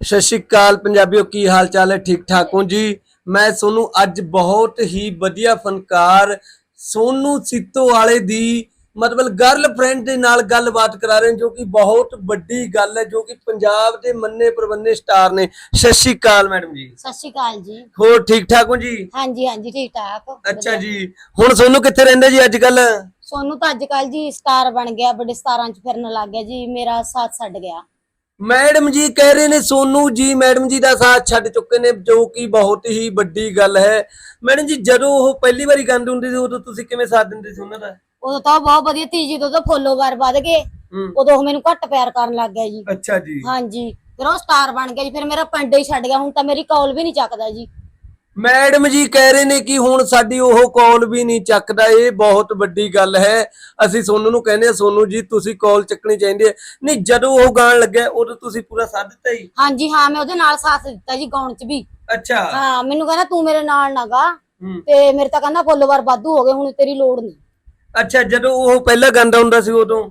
ਸਤਿ ਸ਼੍ਰੀ ਅਕਾਲ ਪੰਜਾਬੀਓ ਕੀ ਹਾਲ ਚਾਲ ਹੈ? ਠੀਕ ਠਾਕ ਹੋ ਜੀ? ਮੈਂ ਸੋਨੂੰ ਅੱਜ ਬਹੁਤ ਹੀ ਵਧੀਆ ਫਨਕਾਰ ਸੋਨੂ ਸਿੱਤੋ ਵਾਲੇ ਦੀ ਮਤਲਬ ਗਰਲਫ੍ਰੈਂਡ ਦੇ ਨਾਲ ਗੱਲਬਾਤ ਕਰਾ ਰਹੇ ਜੋ ਕਿ ਬਹੁਤ ਵੱਡੀ ਗੱਲ ਹੈ ਜੋ ਕਿ ਪੰਜਾਬ ਦੇ ਮੰਨੇ ਪ੍ਰਬੰਨੇ ਸਟਾਰ ਨੇ। ਸਤਿ ਸ਼੍ਰੀ ਅਕਾਲ ਮੈਡਮ ਜੀ। ਸਤਿ ਸ਼੍ਰੀ ਅਕਾਲ ਜੀ। ਹੋਰ ਠੀਕ ਠਾਕ ਹੋ ਜੀ? ਹਾਂਜੀ ਹਾਂਜੀ ਠੀਕ ਠਾਕ। ਅੱਛਾ ਜੀ। ਹੁਣ ਸੋਨੂੰ ਕਿੱਥੇ ਰਹਿੰਦੇ ਜੀ ਅੱਜ ਕੱਲ ਸੋਨੂੰ ਤਾਂ ਅੱਜ ਕੱਲ ਜੀ ਸਟਾਰ ਬਣ ਗਿਆ ਵੱਡੇ ਸਟਾਰਾਂ 'ਚ ਫਿਰਨ ਲੱਗ ਗਿਆ ਜੀ ਮੇਰਾ ਸਾਥ ਛੱਡ ਗਿਆ। ਮੈਡਮ ਜੀ ਕਹਿ ਰਹੇ ਨੇ ਸੋਨੂ ਜੀ ਮੈਡਮ ਜੀ ਦਾ ਸਾਥ ਛੱਡ ਚੁੱਕੇ ਨੇ ਜੋ ਕਿ ਬਹੁਤ ਹੀ ਵੱਡੀ ਗੱਲ ਹੈ। ਮੈਡਮ ਜੀ ਜਦੋਂ ਉਹ ਪਹਿਲੀ ਵਾਰੀ ਗਾਉਂਦੇ ਹੁੰਦੇ ਸੀ ਉਦੋਂ ਤੁਸੀਂ ਕਿਵੇਂ ਸਾਥ ਦਿੰਦੇ ਸੀ ਉਹਨਾਂ ਦਾ? ਉਦੋਂ ਤਾਂ ਬਹੁਤ ਵਧੀਆ ਤੀ ਜਦੋਂ ਤਾਂ ਫੋਲੋਵਰ ਵੱਧ ਗਏ ਹੂੰ। ਉਦੋਂ ਉਹ ਮੈਨੂੰ ਘੱਟ ਪਿਆਰ ਕਰਨ ਲੱਗ ਗਿਆ ਜੀ। ਅੱਛਾ ਜੀ। ਹਾਂਜੀ। ਫਿਰ ਉਹ ਸਟਾਰ ਬਣ ਗਿਆ ਜੀ ਫਿਰ ਮੇਰਾ ਪਿੰਡ ਹੀ ਛੱਡ ਗਿਆ ਹੁਣ ਤਾਂ ਮੇਰੀ ਕਾਲ ਵੀ ਨਹੀਂ ਚੱਕਦਾ ਜੀ। ਮੈਡਮ ਜੀ ਕਹਿ ਰਹੇ ਨੇ ਕਿ ਹੁਣ ਸਾਡੀ ਉਹ ਕਾਲ ਵੀ ਨਹੀਂ ਚੱਕਦਾ ਇਹ ਬਹੁਤ ਵੱਡੀ ਗੱਲ ਹੈ। ਅਸੀਂ ਸੋਨੂ ਨੂੰ ਕਹਿੰਦੇ ਆ ਸੋਨੂ ਜੀ ਤੁਸੀਂ ਕਾਲ ਚੱਕਣੀ ਚਾਹੀਦੀ ਹੈ। ਨਹੀਂ ਜਦੋਂ ਉਹ ਗਾਣ ਲੱਗਿਆ ਉਦੋਂ ਤੁਸੀਂ ਪੂਰਾ ਸਾਥ ਦਿੱਤਾ ਜੀ? ਹਾਂਜੀ ਹਾਂ ਮੈਂ ਉਹਦੇ ਨਾਲ ਸਾਥ ਦਿੱਤਾ ਜੀ ਗਾਉਣ 'ਚ ਵੀ। ਅੱਛਾ। ਹਾਂ ਮੈਨੂੰ ਕਹਿੰਦਾ ਤੂੰ ਮੇਰੇ ਨਾਲ ਨਾ ਗਾ। ਹੂੰ। ਤੇ ਮੇਰੇ ਤਾਂ ਕਹਿੰਦਾ ਫੋਲੋਵਰ ਵਾਧੂ ਹੋ ਗਏ ਹੁਣ ਤੇਰੀ ਲੋੜ ਨਹੀਂ। ਅੱਛਾ ਜਦੋਂ ਉਹ ਪਹਿਲਾਂ ਗਾਉਂਦਾ ਹੁੰਦਾ ਸੀ ਉਦੋਂ?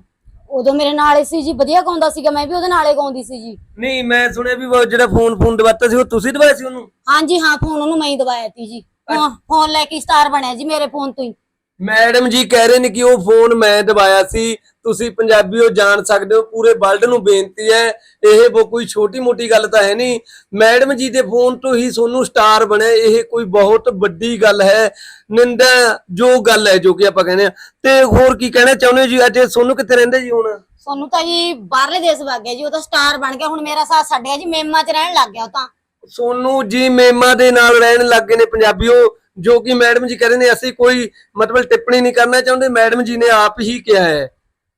ਉਦੋਂ ਮੇਰੇ ਨਾਲ ਹੀ ਸੀ ਜੀ ਵਧੀਆ ਗਾਉਂਦਾ ਸੀਗਾ ਮੈਂ ਵੀ ਉਹਦੇ ਨਾਲ ਹੀ ਗਾਉਂਦੀ ਸੀ ਜੀ। ਨਹੀਂ ਮੈਂ ਸੁਣਿਆ ਵੀ ਉਹ ਜਿਹੜਾ ਫੋਨ ਫੋਨ ਦਵਾਤਾ ਸੀ ਉਹ ਤੁਸੀਂ ਦਵਾਇਆ ਸੀ ਉਹਨੂੰ? ਹਾਂਜੀ ਹਾਂ ਫੋਨ ਉਹਨੂੰ ਮੈਂ ਹੀ ਦਵਾਇਆ ਤੀ ਜੀ। ਫੋਨ ਲੈ ਕੇ ਸਟਾਰ ਬਣਿਆ ਜੀ ਮੇਰੇ ਫੋਨ ਤੋਂ ਹੀ। ਮੈਡਮ ਜੀ ਕਹਿ ਰਹੇ ਨੇ ਕਿ ਉਹ ਫੋਨ ਮੈਂ ਦਵਾਇਆ ਸੀ। ਤੁਸੀਂ ਪੰਜਾਬੀਓ ਜਾਣ ਸਕਦੇ ਹੋ। ਪੂਰੇ ਵਰਲਡ ਨੂੰ ਬੇਨਤੀ ਹੈ ਇਹ ਉਹ ਕੋਈ ਛੋਟੀ ਮੋਟੀ ਗੱਲ ਤਾਂ ਹੈ ਨਹੀਂ। ਮੈਡਮ ਜੀ ਦੇ ਫੋਨ ਤੋਂ ਹੀ ਸੋਨੂੰ ਸਟਾਰ ਬਣਿਆ ਇਹ ਕੋਈ ਬਹੁਤ ਵੱਡੀ ਗੱਲ ਹੈ। ਨਿੰਦਾ ਜੋ ਗੱਲ ਹੈ ਜੋ ਕਿ ਆਪਾਂ ਕਹਿੰਦੇ ਆ ਤੇ ਹੋਰ ਕੀ ਕਹਿਣਾ ਚਾਹੁੰਦੇ ਹੋ ਜੀ? ਅੱਜ ਸੋਨੂੰ ਕਿੱਥੇ ਰਹਿੰਦੇ ਜੀ ਹੁਣ? ਸੋਨੂੰ ਤਾਂ ਜੀ ਬਾਹਰਲੇ ਦੇਸ਼ ਵਗ ਗਿਆ ਜੀ। ਉਹ ਤਾਂ ਸਟਾਰ ਬਣ ਗਿਆ। ਹੁਣ ਮੇਰਾ ਸਾਥ ਛੱਡ ਗਿਆ ਜੀ। ਮੇਮਾ 'ਚ ਰਹਿਣ ਲੱਗ ਗਿਆ ਉਹ ਤਾਂ। ਸੋਨੂੰ ਜੀ ਮੇਮਾ ਦੇ ਨਾਲ ਰਹਿਣ ਲੱਗੇ ਨੇ ਪੰਜਾਬੀਓ। ਜੋ ਕਿ ਮੈਡਮ ਜੀ ਕਹਿੰਦੇ ਨੇ ਅਸੀਂ ਕੋਈ ਮਤਲਬ ਟਿੱਪਣੀ ਨਹੀਂ ਕਰਨਾ ਚਾਹੁੰਦੇ ਮੈਡਮ ਜੀ ਨੇ ਆਪ ਹੀ ਕਿਹਾ ਹੈ।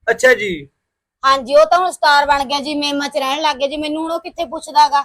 ਅੱਛਾ ਜੀ। ਹਾਂਜੀ ਉਹ ਤਾਂ ਹੁਣ ਸਟਾਰ ਬਣ ਗਿਆ ਜੀ ਮੇਮਾ 'ਚ ਰਹਿਣ ਲੱਗ ਗਿਆ ਜੀ ਮੈਨੂੰ ਹੁਣ ਉਹ ਕਿੱਥੇ ਪੁੱਛਦਾਗਾ?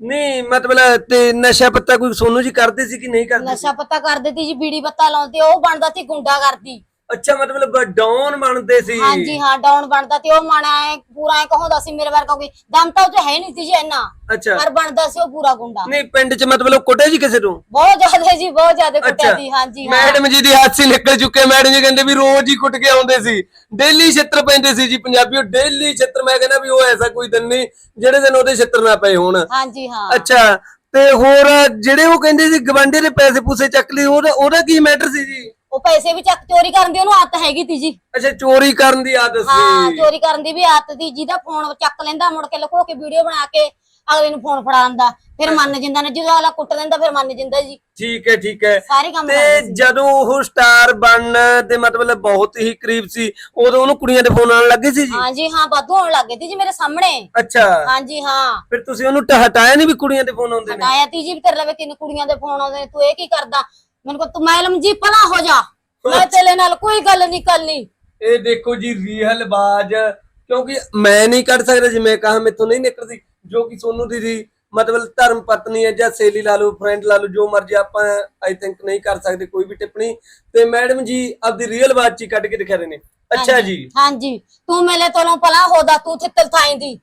ਨਹੀਂ ਮਤਲਬ ਤੇ ਨਸ਼ਾ ਪੱਤਾ ਕੋਈ ਸੋਨੂ ਜੀ ਕਰਦੇ ਸੀ ਕਿ ਨਹੀਂ ਕਰਦੇ? ਨਸ਼ਾ ਪੱਤਾ ਕਰਦੇ ਤੀ ਜੀ ਬੀੜੀ ਬੱਤਾ ਲਾਉਂਦੇ ਉਹ ਬਣਦਾ ਸੀ ਗੁੰਡਾ ਕਰਦੀ। ਅੱਛਾ ਮਤਲਬ ਡਾਊਨ ਬਣਦੇ ਸੀ। ਹਾਂਜੀ ਹਾਂ ਡਾਊਨ ਬਣਦਾ ਤੇ ਉਹ ਮਾਣਾ ਐ ਪੂਰਾ ਐ ਕਹੋਂਦਾ ਸੀ ਮੇਰੇ ਵਰਗਾ ਕੋਈ। ਦਮ ਤਾਂ ਉਹ 'ਚ ਹੈ ਨਹੀਂ ਸੀ ਜੀ ਇੰਨਾ। ਅੱਛਾ। ਪਰ ਬਣਦਾ ਸੀ ਉਹ ਪੂਰਾ ਗੁੰਡਾ। ਨਹੀਂ ਪਿੰਡ 'ਚ ਮਤਲਬ ਕੁੱਟੇ ਜੀ ਕਿਸੇ ਤੋਂ? ਬਹੁਤ ਜ਼ਿਆਦਾ ਜੀ ਬਹੁਤ ਜ਼ਿਆਦਾ ਕੁੱਟਿਆ ਸੀ ਹਾਂਜੀ ਹਾਂ। ਮੈਡਮ ਜੀ ਦੀ ਹਾਥੀ ਨਿਕਲ ਚੁੱਕੇ। ਮੈਡਮ ਜੀ ਕਹਿੰਦੇ ਵੀ ਰੋਜ਼ ਹੀ ਕੁੱਟ ਕੇ ਆਉਂਦੇ ਸੀ। ਡੇਲੀ ਛਿੱਤਰ ਪੈਂਦੇ ਸੀ ਜੀ ਪੰਜਾਬੀਓ ਡੇਲੀ ਛਿੱਤਰ। ਮੈਂ ਕਹਿੰਦਾ ਵੀ ਉਹ ਐਸਾ ਕੋਈ ਦਿਨ ਨਹੀਂ ਜਿਹੜੇ ਦਿਨ ਉਹਦੇ ਛਿੱਤਰ ਨਾ ਪਏ ਹੋਣ। ਹਾਂਜੀ ਹਾਂ। ਅੱਛਾ ਤੇ ਹੋਰ ਜਿਹੜੇ ਉਹ ਕਹਿੰਦੇ ਸੀ ਗਵਾਂਢੀ ਦੇ ਪੈਸੇ ਪੂਸੇ ਚੱਕ ਲਈ ਉਹਦਾ ਉਹਦਾ ਕੀ ਮੈਟਰ ਸੀ ਜੀ? ਉਹ ਪੈਸੇ ਵੀ ਚੱਕ ਚੋਰੀ ਕਰਨ ਦੀ ਉਹਨੂੰ ਆਦਤ ਹੈਗੀ ਤੀ ਜੀ। ਅੱਛਾ ਚੋਰੀ ਕਰਨ ਦੀ ਆਦਤ ਹਾਂ ਸੀ ਚੋਰੀ ਕਰਨ ਦੀ ਵੀ ਆਦਤ ਸੀ ਜਿਹਦਾ ਫੋਨ ਚੱਕ ਲੈਂਦਾ ਮੁੜ ਕੇ ਲੁਕੋ ਕੇ ਵੀਡੀਓ ਬਣਾ ਕੇ ਅਗਲੇ ਨੂੰ ਫੋਨ ਫੜਾਉਂਦਾ ਫਿਰ ਮੰਨ ਜਾਂਦਾ ਨਾ ਜਦੋਂ ਅਗਲਾ ਕੁੱਟ ਦਿੰਦਾ ਫਿਰ ਮੰਨ ਜਾਂਦਾ ਜੀ। ਠੀਕ ਹੈ ਠੀਕ ਹੈ। ਸਾਰੇ ਕੰਮ ਤੇ ਸੀ। ਜਦੋਂ ਉਹ ਸਟਾਰ ਬਣਨ ਦੇ ਮਤਲਬ ਬਹੁਤ ਹੀ ਕਰੀਬ ਸੀ ਉਦੋਂ ਉਹਨੂੰ ਕੁੜੀਆਂ ਦੇ ਫੋਨ ਆਉਣ ਲੱਗੇ ਸੀ ਜੀ? ਹਾਂਜੀ ਹਾਂ ਵਾਧੂ ਹੋਣ ਲੱਗੇ ਤੀ ਜੀ ਮੇਰੇ ਸਾਹਮਣੇ। ਅੱਛਾ। ਹਾਂਜੀ ਹਾਂ। ਫਿਰ ਤੁਸੀਂ ਉਹਨੂੰ ਟ- ਹਟਾਇਆ ਨਹੀਂ ਵੀ ਕੁੜੀਆਂ ਦੇ ਫੋਨ ਆਉਂਦੇ ਨੇ? ਹਟਾਇਆ ਤੀ ਜੀ ਵੀ ਤੇਰੇ ਲਵੇ ਕਿੰਨ ਕੁੜੀਆਂ ਦੇ ਫੋਨ ਆਉਂਦੇ ਨੇ ਤੂੰ ਇਹ ਕੀ ਕਰਦਾ? ਮੈਨੂੰ ਕੋ ਤੂੰ ਮੈਲਮ ਜੀ ਪਲਾ ਹੋ ਜਾ। ਮੈਂ ਤੇਰੇ ਨਾਲ ਕੋਈ ਗੱਲ ਨਹੀਂ ਕਰਨੀ। ਇਹ ਦੇਖੋ ਜੀ ਰੀਅਲ ਬਾਜ। ਕਿਉਂਕਿ ਮੈਂ ਨਹੀਂ ਕੱਢ ਸਕਦਾ ਜੀ ਮੈਂ ਕਹਾ ਮੈਥੋਂ ਨਹੀਂ ਨਿਕਲਦੀ। ਜੋ ਕਿ ਸੋਨੂ ਦੀ ਮਤਲਬ ਧਰਮ ਪਤਨੀ ਹੈ ਜਾਂ ਸੇਲੀ ਲਾ ਲਓ ਫਰੈਂਡ ਲਾ ਲਓ ਜੋ ਮਰਜ਼ੀ ਆਪਾਂ ਆਈ ਥਿੰਕ ਨਹੀਂ ਕਰ ਸਕਦੇ ਕੋਈ ਵੀ ਟਿੱਪਣੀ। ਤੇ ਮੈਡਮ ਜੀ ਆਪਦੀ ਰੀਅਲ ਬਾਤ ਚ ਹੀ ਕੱਢ ਕੇ ਦਿਖਾ ਰਹੇ ਨੇ। ਅੱਛਾ ਜੀ। ਹਾਂਜੀ। ਤੂੰ ਮੇਲੇ ਤੋਲੋਂ ਪਲਾ ਹੋਦਾ ਤੂੰ ਥਿੱਤਲ ਥਾਈਂਦੀ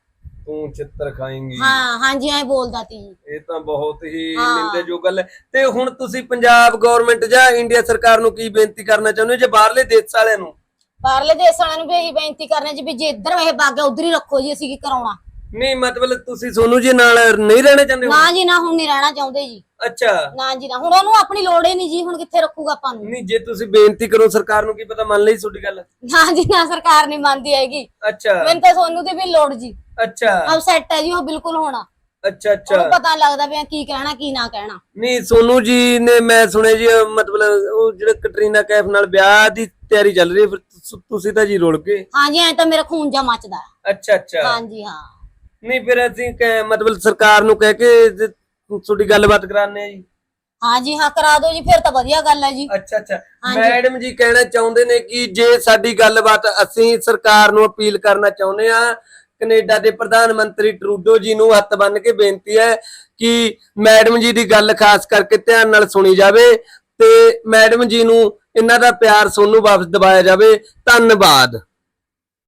ਤੂੰ ਚਿੱਤਰ ਖਾਏਂਗੀ। ਹਾਂ ਹਾਂਜੀ ਐ ਬੋਲਦਾ ਤੀ। ਜੀ ਇਹ ਤਾਂ ਬਹੁਤ ਹੀ ਹਾਂ। ਨਿੰਦੇ ਜੋ ਗੱਲ ਹੈ। ਤੇ ਹੁਣ ਤੁਸੀਂ ਪੰਜਾਬ ਗਵਰਨਮੈਂਟ ਜਾਂ ਇੰਡੀਆ ਸਰਕਾਰ ਨੂੰ ਕੀ ਬੇਨਤੀ ਕਰਨਾ ਚਾਹੁੰਦੇ ਹੋ? ਜੇ ਬਾਹਰਲੇ ਦੇਸ਼ ਵਾਲਿਆਂ ਨੂੰ? ਬਾਹਰਲੇ ਦੇਸ਼ ਵਾਲਿਆਂ ਨੂੰ ਵੀ ਇਹੀ ਬੇਨਤੀ ਕਰਨੇ ਜੀ ਵੀ ਜੇ ਇੱਧਰ ਇਹ ਬਾਗਾ ਉਧਰ ਹੀ ਰੱਖੋ ਜੀ ਅਸੀਂ ਕੀ ਕਰਾਉਣਾ? ਨਹੀਂ ਮਤਲਬ ਤੁਸੀਂ ਸੋਨੂ ਜੀ ਨਾਲ ਨਹੀਂ ਰਹਿਣਾ ਚਾਹੁੰਦੇ ਹੋ ਨਾ ਜੀ ਨਾ ਹੁਣ ਨਹੀਂ ਰਹਿਣਾ ਚਾਹੁੰਦੇ ਜੀ। ਅੱਛਾ। ਨਾ ਜੀ ਨਾ। ਹੁਣ ਉਹਨੂੰ ਆਪਣੀ ਲੋੜ ਹੀ ਨਹੀਂ ਜੀ ਹੁਣ ਕਿੱਥੇ ਰੱਖੂਗਾ ਆਪਾਂ ਨੂੰ? ਨਹੀਂ ਜੇ ਤੁਸੀਂ ਬੇਨਤੀ ਕਰੋ ਸਰਕਾਰ ਨੂੰ ਕੀ ਪਤਾ ਮੰਨ ਲਈ ਤੁਹਾਡੀ ਗੱਲ? ਨਾ ਜੀ ਨਾ ਸਰਕਾਰ ਨਹੀਂ ਮੰਨਦੀ ਹੈਗੀ। ਅੱਛਾ। ਮੈਨੂੰ ਤਾਂ ਸੋਨੂੰ ਦੀ ਵੀ ਲੋੜ ਜੀ। ਅੱਛਾ। ਅਬ ਸੈੱਟ ਹੈ ਜੀ ਉਹ ਬਿਲਕੁਲ ਹੋਣਾ। ਅੱਛਾ ਅੱਛਾ। ਉਹਨੂੰ ਪਤਾ ਲੱਗਦਾ ਵੀ ਕੀ ਕਹਿਣਾ ਕੀ ਨਾ ਕਹਿਣਾ। ਨਹੀਂ ਸੋਨੂ ਜੀ ਨੇ ਮੈਂ ਸੁਣਿਆ ਜੀ ਅਹ ਮਤਲਬ ਉਹ ਜਿਹੜਾ ਕਟਰੀਨਾ ਕੈਫ ਨਾਲ ਵਿਆਹ ਦੀ ਤਿਆਰੀ ਚੱਲ ਰਹੀ ਹੈ ਫਿਰ ਤੁਸ- ਤੁਸੀਂ ਤਾਂ ਜੀ ਰੁਲ ਗਏ। ਹਾਂਜੀ ਐ ਤਾਂ ਮੇਰਾ ਖੂਨ ਜਾ ਮੱਚਦਾ ਹੈ। ਅੱਛਾ ਅੱਛਾ। ਹਾਂਜੀ ਹਾਂ। ਨਹੀਂ ਫਿਰ ਅਸੀਂ ਕਹਿ- ਮਤਲਬ ਸਰਕਾਰ ਨੂੰ ਕਹਿ ਕੇ ਤੇ ਤੁਹਾਡੀ ਗੱਲਬਾਤ ਕਰਾਣੇ ਆ ਜੀ। ਹਾਂਜੀ ਹਾਂ ਕਰਾ ਦਿਓ ਜੀ ਫਿਰ ਤਾਂ ਵਧੀਆ ਗੱਲ ਹੈ ਜੀ। ਅੱਛਾ ਅੱਛਾ। ਹਾਂਜੀ। ਮੈਡਮ ਜੀ ਕਹਿਣਾ ਚਾਹੁੰਦੇ ਨੇ ਕਿ ਜੇ ਸਾਡੀ ਗੱਲਬਾਤ ਅਸੀਂ ਸਰਕਾਰ ਨੂੰ ਅਪੀਲ ਕਰਨਾ ਚਾਹੁੰਦੇ ਆ ਕੈਨੇਡਾ ਦੇ ਪ੍ਰਧਾਨ ਮੰਤਰੀ ਟਰੂਡੋ ਜੀ ਨੂੰ ਹੱਥ ਬੰਨ ਕੇ ਬੇਨਤੀ ਹੈ ਕਿ ਮੈਡਮ ਜੀ ਦੀ ਗੱਲ ਖਾਸ ਕਰਕੇ ਧਿਆਨ ਨਾਲ ਸੁਣੀ ਜਾਵੇ ਤੇ ਮੈਡਮ ਜੀ ਨੂੰ ਇਹਨਾਂ ਦਾ ਪਿਆਰ ਸੋਨੂੰ ਵਾਪਸ ਦਿਵਾਇਆ ਜਾਵੇ। ਧੰਨਵਾਦ।